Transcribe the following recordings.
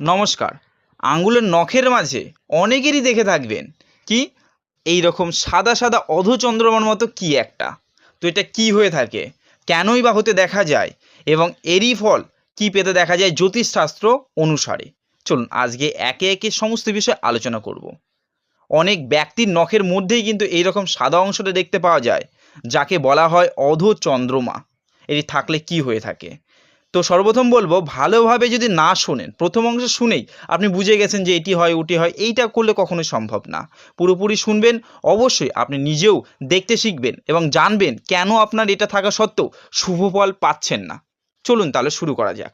নমস্কার। আঙুলের নখের মাঝে অনেকেরই দেখে থাকবেন কি এই রকম সাদা সাদা অধচন্দ্রমার মতো কি একটা? তো এটা কি হয়ে থাকে? কেনই বা হতে দেখা যায়? এবং এরই ফল কি পেতে দেখা যায় জ্যোতিষশাস্ত্র অনুসারে? চলুন আজকে একে একে সমস্ত বিষয়ে আলোচনা করব। অনেক ব্যক্তির নখের মধ্যেই কিন্তু এই রকম সাদা অংশটা দেখতে পাওয়া যায়, যাকে বলা হয় অধচন্দ্রমা এটি থাকলে কি হয়ে থাকে? তো সর্বপ্রথম বলব, ভালোভাবে যদি না শোনেন, প্রথম অংশ শুনেই আপনি বুঝে গেছেন যে এটি হয়, ওটি হয়, এইটা করলে কখনোই সম্ভব না। পুরোপুরি শুনবেন, অবশ্যই আপনি নিজেও দেখতে শিখবেন এবং জানবেন কেন আপনার এটা থাকা সত্ত্বেও শুভ ফল পাচ্ছেন না। চলুন তাহলে শুরু করা যাক।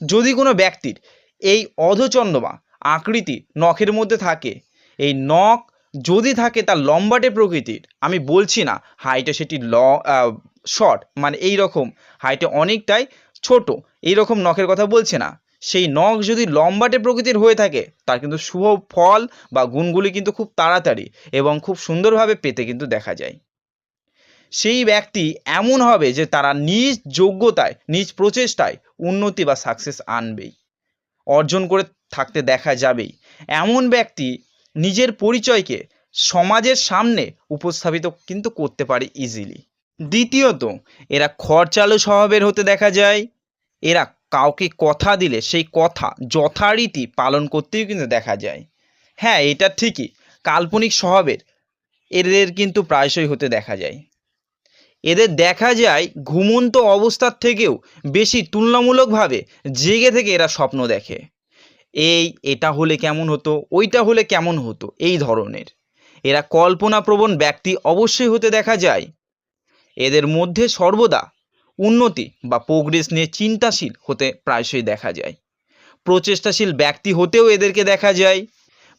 যদি কোনো ব্যক্তির এই অধচন্দ্রমা আকৃতি নখের মধ্যে থাকে, এই নখ যদি থাকে তার লম্বাটে প্রকৃতির, আমি বলছি না হাইটে সেটি ল শর্ট মানে এই রকম হাইটে অনেকটাই ছোট এই রকম নখের কথা বলছে না। সেই নখ যদি লম্বাটে প্রকৃতির হয়ে থাকে, তার কিন্তু শুভ ফল বা গুণগুলি কিন্তু খুব তাড়াতাড়ি এবং খুব সুন্দরভাবে পেতে কিন্তু দেখা যায়। সেই ব্যক্তি এমন হবে যে তারা নিজ যোগ্যতায়, নিজ প্রচেষ্টায় উন্নতি বা সাকসেস আনবেই, অর্জন করে থাকতে দেখা যাবেই। এমন ব্যক্তি নিজের পরিচয়কে সমাজের সামনে উপস্থাপিত কিন্তু করতে পারে ইজিলি দ্বিতীয়ত, এরা খরচালু স্বভাবের হতে দেখা যায়। এরা কাউকে কথা দিলে সেই কথা যথারীতি পালন করতেও কিন্তু দেখা যায়। হ্যাঁ এটা ঠিকই। কাল্পনিক স্বভাবের এদের কিন্তু প্রায়শই হতে দেখা যায়। এদের দেখা যায় ঘুমন্ত অবস্থার থেকেও বেশি তুলনামূলকভাবে জেগে থেকে এরা স্বপ্ন দেখে। এই, এটা হলে কেমন হতো, ওইটা হলে কেমন হতো, এই ধরনের। এরা কল্পনাপ্রবণ ব্যক্তি অবশ্যই হতে দেখা যায়। এদের মধ্যে সর্বদা উন্নতি বা প্রোগ্রেস নিয়ে চিন্তাশীল হতে প্রায়শই দেখা যায়। প্রচেষ্টাশীল ব্যক্তি হতেও এদেরকে দেখা যায়।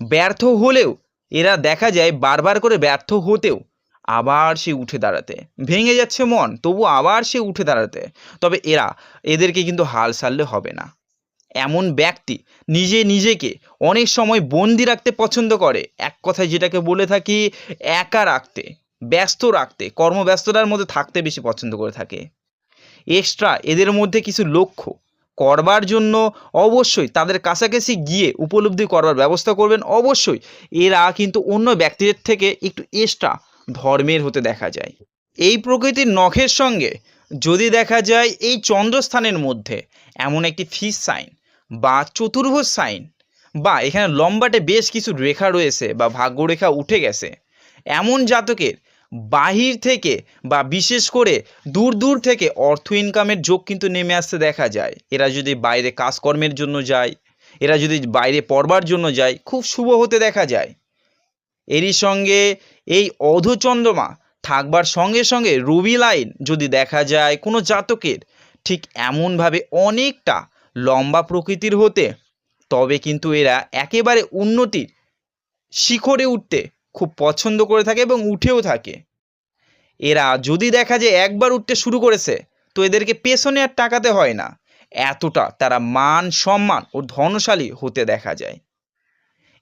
ব্যর্থ হলেও এরা দেখা যায় বারবার করে ব্যর্থ হতেও আবার সে উঠে দাঁড়াতে। ভেঙে যাচ্ছে মন, তবু আবার সে উঠে দাঁড়াতে। তবে এরা এদেরকে কিন্তু হাল ছাড়লে হবে না। এমন ব্যক্তি নিজে নিজেকে অনেক সময় বন্দি রাখতে পছন্দ করে। এক কথায় যেটাকে বলে থাকি, একা রাখতে, ব্যস্ত রাখতে, কর্মব্যস্ততার মধ্যে থাকতে বেশি পছন্দ করে থাকে। এক্সট্রা এদের মধ্যে কিছু লক্ষ্য করবার জন্য অবশ্যই তাদের কাছাকাছি গিয়ে উপলব্ধি করবার ব্যবস্থা করবেন। অবশ্যই এরা কিন্তু অন্য ব্যক্তিদের থেকে একটু এক্সট্রা ধর্মের হতে দেখা যায়। এই প্রকৃতির নখের সঙ্গে যদি দেখা যায় এই চন্দ্রস্থানের মধ্যে এমন একটি ফিস সাইন বা চতুর্ভুজ সাইন বা এখানে লম্বাটে বেশ কিছু রেখা রয়েছে বা ভাগ্যরেখা উঠে গেছে, এমন জাতকের বাহির থেকে বা বিশেষ করে দূর দূর থেকে অর্থ ইনকামের যোগ কিন্তু নেমে আসতে দেখা যায়। এরা যদি বাইরে কাজকর্মের জন্য যায়, এরা যদি বাইরে পড়বার জন্য যায়, খুব শুভ হতে দেখা যায়। এরই সঙ্গে এই অধচন্দ্রমা থাকবার সঙ্গে সঙ্গে রুবি লাইন যদি দেখা যায় কোনো জাতকের, ঠিক এমনভাবে অনেকটা লম্বা প্রকৃতির হতে, তবে কিন্তু এরা একেবারে উন্নতির শিখরে উঠতে খুব পছন্দ করে থাকে এবং উঠেও থাকে। এরা যদি দেখা যায় একবার উঠতে শুরু করেছে, তো এদেরকে পেছনে আর টাকাতে হয় না। এতটা তারা মান সম্মান ও ধনশালী হতে দেখা যায়।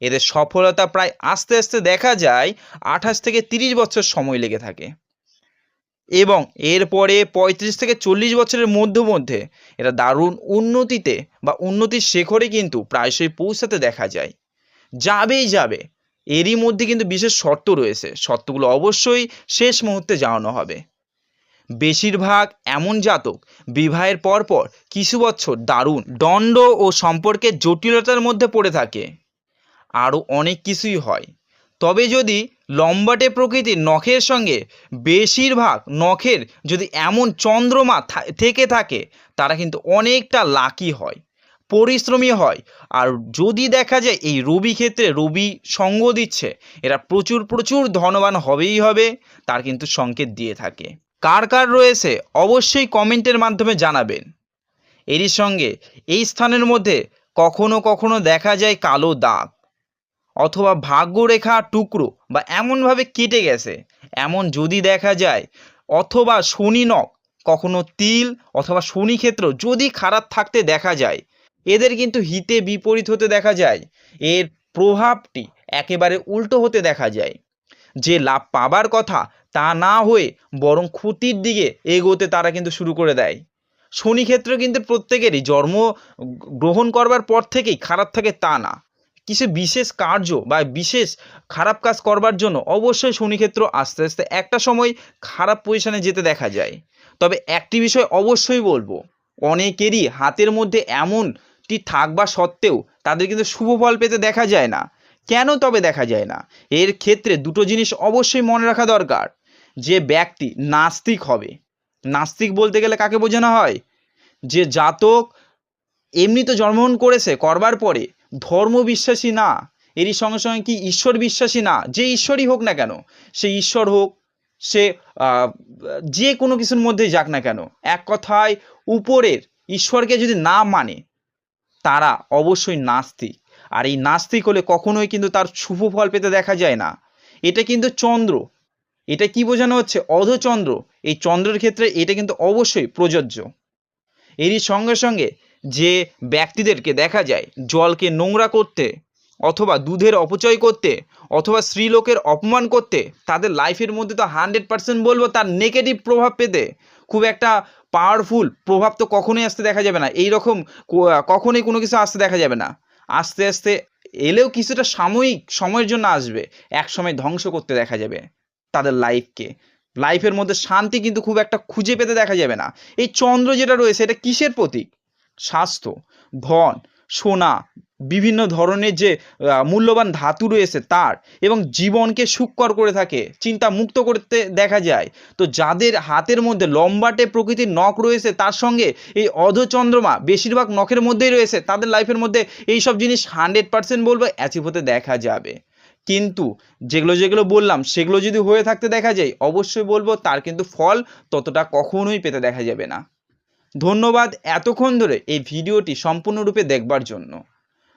এদের সফলতা প্রায় আস্তে আস্তে দেখা যায় আঠাশ থেকে তিরিশ বছর সময় লেগে থাকে। এবং এরপরে পঁয়ত্রিশ থেকে চল্লিশ বছরের মধ্যে মধ্যে এরা দারুণ উন্নতিতে বা উন্নতির শেখরে কিন্তু প্রায়শই পৌঁছাতে দেখা যায়। যাবেই যাবে। এরই মধ্যে কিন্তু বিশেষ শর্ত রয়েছে। শর্তগুলো অবশ্যই শেষ মুহূর্তে জানানো হবে। বেশিরভাগ এমন জাতক বিবাহের পরপর কিছু বছর দারুণ দণ্ড ও সম্পর্কের জটিলতার মধ্যে পড়ে থাকে। আরও অনেক কিছুই হয়। তবে যদি লম্বাটে প্রকৃতির নখের সঙ্গে বেশিরভাগ নখের যদি এমন চন্দ্রমা থেকে থাকে, তারা কিন্তু অনেকটা লাকি হয়। পরিশ্রমী হয়। আর যদি দেখা যায় এই রবি ক্ষেত্রে রবি সঙ্গ দিচ্ছে, এরা প্রচুর প্রচুর ধনবান হবেই হবে, তার কিন্তু সংকেত দিয়ে থাকে। কার কার রয়েছে, অবশ্যই কমেন্টের মাধ্যমে জানাবেন। এরই সঙ্গে এই স্থানের মধ্যে কখনো কখনো দেখা যায় কালো দাগ, অথবা ভাগ্যরেখা টুকরো বা এমনভাবে কেটে গেছে। এমন যদি দেখা যায়, অথবা শনি নখ, কখনো তিল অথবা শনি ক্ষেত্র যদি খারাপ থাকতে দেখা যায় এদের কিন্তু হিতে বিপরীত হতে দেখা যায়। এর প্রভাবটি একেবারে উল্টো হতে দেখা যায়। যে লাভ পাবার কথা তা না হয়ে বরং ক্ষতির দিকে এগোতে তারা কিন্তু শুরু করে দেয়। শনি ক্ষেত্র কিন্তু প্রত্যেকেরই জন্ম গ্রহণ করবার পর থেকেই খারাপ থাকে তা না। কিছু বিশেষ কার্য বা বিশেষ খারাপ কাজ করবার জন্য অবশ্যই শনি ক্ষেত্র আস্তে আস্তে একটা সময় খারাপ পজিশনে যেতে দেখা যায়। তবে একটি বিষয় অবশ্যই বলব, অনেকেরই হাতের মধ্যে এমনটি থাকবা সত্ত্বেও তাদের কিন্তু শুভ ফল পেতে দেখা যায় না। কেন তবে দেখা যায় না? এর ক্ষেত্রে দুটো জিনিস অবশ্যই মনে রাখা দরকার। যে ব্যক্তি নাস্তিক হবে। নাস্তিক বলতে গেলে কাকে বোঝানো হয়? যে জাতক এমনি তো জন্মগ্রহণ করেছে, করবার পরে। ধর্ম বিশ্বাসী না। এরই সঙ্গে সঙ্গে কি ঈশ্বর বিশ্বাসী না? যে ঈশ্বরই হোক না কেন। সে ঈশ্বর হোক, সে যে কোনো কিছুর মধ্যেই যাক না কেন। এক কথায় উপরের ঈশ্বরকে যদি না মানে তারা অবশ্যই নাস্তিক। আর এই নাস্তিক হলে কখনোই কিন্তু তার শুভ ফল পেতে দেখা যায় না। এটা কিন্তু চন্দ্র। এটা কি বোঝানো হচ্ছে? অধচন্দ্র এই চন্দ্রের ক্ষেত্রে এটা কিন্তু অবশ্যই প্রযোজ্য। এরই সঙ্গে সঙ্গে যে ব্যক্তিদেরকে দেখা যায়, জলকে নোংরা করতে অথবা দুধের অপচয় করতে অথবা স্ত্রীলোকের অপমান করতে, তাদের লাইফের মধ্যে তো হান্ড্রেড পার্সেন্ট বলব তার নেগেটিভ প্রভাব পেতে খুব একটা পাওয়ারফুল প্রভাব তো কখনোই আসতে দেখা যাবে না। এই রকম কখনোই কোনো কিছু আসতে দেখা যাবে না। আস্তে আস্তে এলেও কিছুটা সাময়িক সময়ের জন্য আসবে। এক সময় ধ্বংস করতে দেখা যাবে তাদের লাইফকে লাইফের মধ্যে শান্তি কিন্তু খুব একটা খুঁজে পেতে দেখা যাবে না। এই চন্দ্র যেটা রয়েছে, এটা কিসের প্রতীক? স্বাস্থ্য, ধন, সোনা বিভিন্ন ধরনের যে মূল্যবান ধাতু রয়েছে তার এবং জীবনকে সুখকর করে থাকে, চিন্তা মুক্ত করতে দেখা যায়। তো যাদের হাতের মধ্যে লম্বাটে প্রকৃতির নখ রয়েছে, তার সঙ্গে এই অধচন্দ্রমা বেশিরভাগ নখের মধ্যেই রয়েছে, তাদের লাইফের মধ্যে এই সব জিনিস হান্ড্রেড পার্সেন্ট বলব অ্যাচিভ হতে দেখা যাবে। কিন্তু যেগুলো যেগুলো বললাম, সেগুলো যদি হয়ে থাকতে দেখা যায়, অবশ্যই বলব তার কিন্তু ফল ততটা কখনোই পেতে দেখা যাবে না। ধন্যবাদ এতক্ষণ ধরে এই ভিডিওটি সম্পূর্ণরূপে দেখবার জন্য।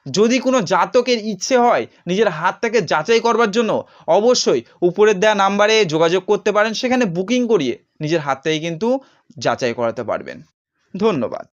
যদি কোনো জাতকের ইচ্ছে হয় নিজের হাতটাকে যাচাই করবার জন্য, অবশ্যই উপরের দেয়া নাম্বারে যোগাযোগ করতে পারেন, সেখানে বুকিং করিয়ে নিজের হাতটাকে কিন্তু যাচাই করাতে পারবেন। ধন্যবাদ।